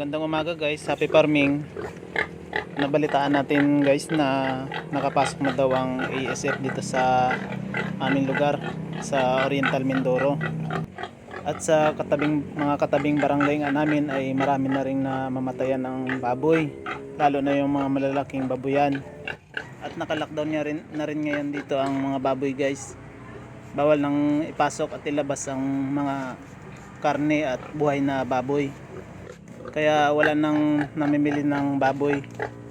Magandang umaga guys, happy farming. Nabalitaan natin guys na nakapasok na daw ang ASF dito sa aming lugar sa Oriental Mindoro. At sa katabing mga katabing barangay nga namin ay marami na ring na mamatayan ng baboy, lalo na yung mga malalaking babuyan. At naka-lockdown niya rin, na rin ngayon dito ang mga baboy guys. Bawal nang ipasok at ilabas ang mga karne at buhay na baboy kaya wala nang namimili ng baboy.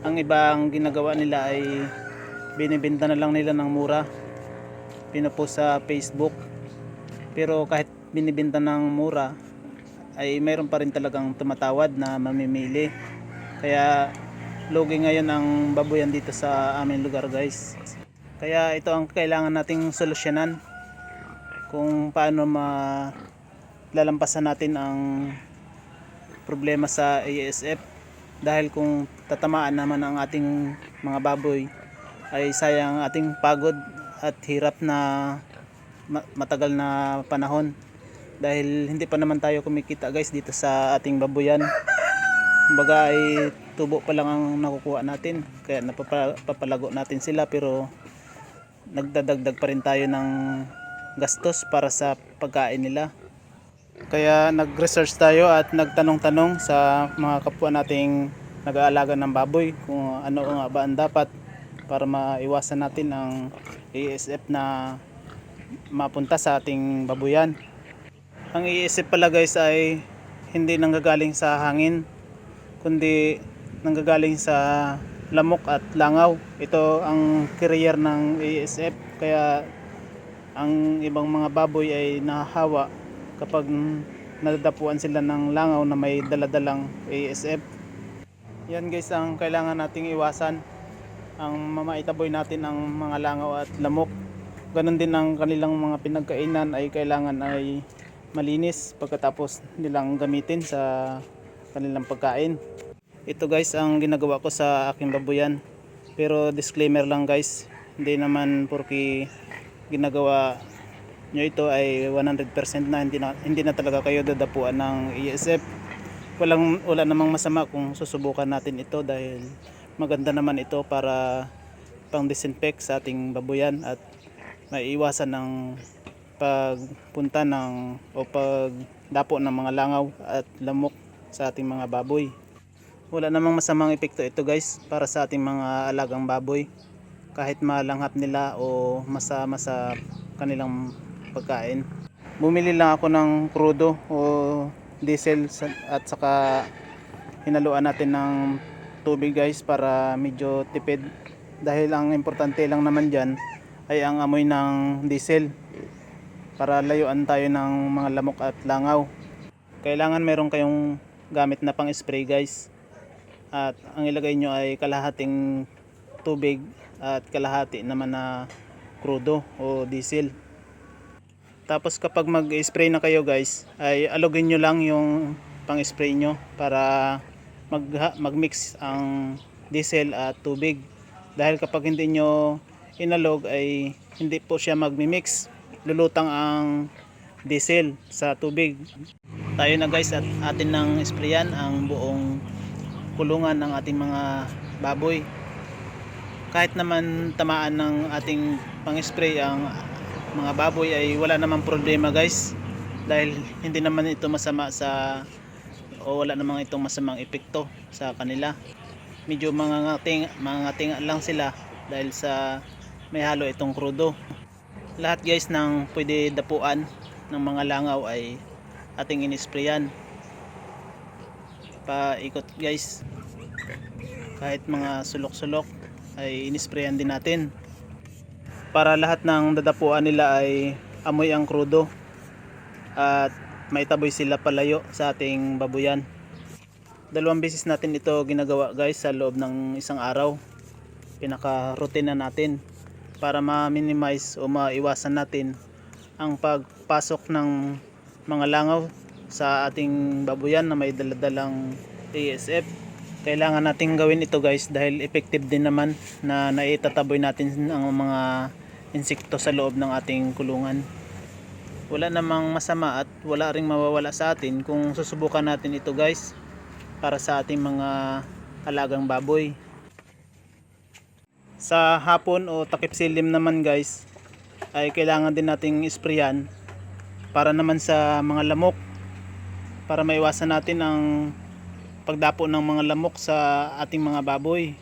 Ang ibang ginagawa nila ay binibenta na lang nila ng mura. Pinupost sa facebook. Pero kahit binibenta ng mura ay mayroon pa rin talagang tumatawad na mamimili. Kaya lugi ngayon ang baboyan dito sa aming lugar guys. Kaya ito ang kailangan nating solusyonan kung paano ma lalampasan natin ang problema sa ASF dahil kung tatamaan naman ang ating mga baboy ay sayang ating pagod at hirap na ma- matagal na panahon. Dahil hindi pa naman tayo kumikita guys dito sa ating baboyan kumbaga ay tubo pa lang ang nakukuha natin. Kaya napapalago natin sila pero nagdadagdag pa rin tayo ng gastos para sa pagkain nila kaya nag-research tayo at nagtanong-tanong sa mga kapwa nating nag-aalaga ng baboy kung ano nga ba ang dapat para maiwasan natin ang ASF na mapunta sa ating babuyan. Ang ASF pala guys ay hindi nanggagaling sa hangin kundi nanggagaling sa lamok at langaw. Ito ang carrier ng ASF kaya ang ibang mga baboy ay nahahawa kapag nadadapuan sila ng langaw na may daladalang ASF. Yan guys ang kailangan nating iwasan. Ang mamaitaboy natin ang mga langaw at lamok. Ganon din ang kanilang mga pinagkainan ay kailangan ay malinis pagkatapos nilang gamitin sa kanilang pagkain. Ito guys ang ginagawa ko sa aking babuyan. Pero disclaimer lang guys, hindi naman porque ginagawa nyo ito ay 100% na hindi na, hindi na talaga kayo dadapuan ng ESF. Walang, wala namang masama kung susubukan natin ito dahil maganda naman ito para pang disinfect sa ating babuyan at maiiwasan ng pagpunta ng o pagdapo ng mga langaw at lamok sa ating mga baboy. Wala namang masamang epekto ito guys para sa ating mga alagang baboy kahit malanghap nila o masama sa kanilang pagkain. Bumili lang ako ng krudo o diesel at saka hinaluan natin ng tubig guys para medyo tipid dahil ang importante lang naman dyan ay ang amoy ng diesel para layuan tayo ng mga lamok at langaw. Kailangan meron kayong gamit na pang spray guys at ang ilagay nyo ay kalahating tubig at kalahati naman na krudo o diesel. Tapos kapag mag-spray na kayo guys, ay alugin nyo lang yung pang-spray nyo para mag mag-mix ang diesel at tubig. Dahil kapag hindi nyo inalog ay hindi po siya magmi-mix. Lulutang ang diesel sa tubig. Tayo na guys at atin nang sprayan ang buong kulungan ng ating mga baboy. Kahit naman tamaan ng ating pang-spray ang mga baboy ay wala namang problema guys. Dahil hindi naman ito masama sa o wala namang itong masamang epekto sa kanila. Medyo mga ngating, mga ngating lang sila dahil sa may halo itong krudo. Lahat guys ng pwede dapuan ng mga langaw ay ating inisprayan. Paikot guys. Kahit mga sulok-sulok ay inisprayan din natin para lahat ng dadapuan nila ay amoy ang krudo at maitaboy sila palayo sa ating babuyan. Dalawang beses natin ito ginagawa guys sa loob ng isang araw. Pinaka routine na natin para ma-minimize o maiwasan natin ang pagpasok ng mga langaw sa ating babuyan na may daladalang ASF kailangan nating gawin ito guys dahil effective din naman na naitataboy natin ang mga insekto sa loob ng ating kulungan wala namang masama at wala ring mawawala sa atin kung susubukan natin ito guys para sa ating mga alagang baboy. Sa hapon o takip silim naman guys ay kailangan din nating isprayan para naman sa mga lamok para maiwasan natin ang pagdapo ng mga lamok sa ating mga baboy.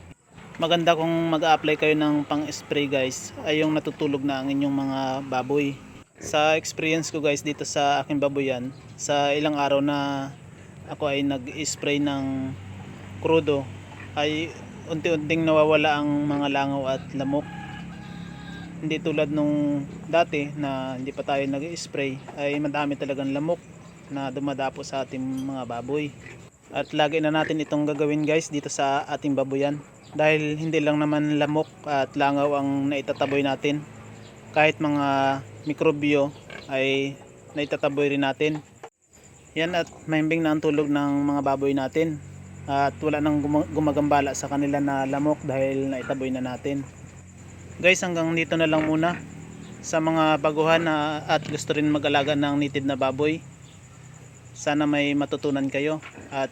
Maganda kung mag-apply kayo ng pang-spray guys ay yung natutulog na ang inyong mga baboy. Sa experience ko guys dito sa aking baboyan, sa ilang araw na ako ay nag-spray ng krudo ay unti-unting nawawala ang mga langaw at lamok. Hindi tulad nung dati na hindi pa tayo nag-spray ay madami talagang lamok na dumadapo sa ating mga baboy. At lagi na natin itong gagawin guys dito sa ating baboyan. Dahil hindi lang naman lamok at langaw ang naitataboy natin. Kahit mga mikrobyo ay naitataboy rin natin. Yan at mahimbing na ang tulog ng mga baboy natin. At wala nang guma- gumagambala sa kanila na lamok dahil naitaboy na natin. Guys hanggang dito na lang muna. Sa mga baguhan na at gusto rin mag-alaga ng native na baboy. Sana may matutunan kayo at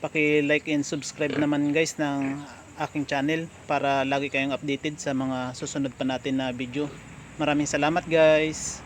paki-like and subscribe naman guys ng aking channel para lagi kayong updated sa mga susunod pa natin na video. Maraming salamat guys.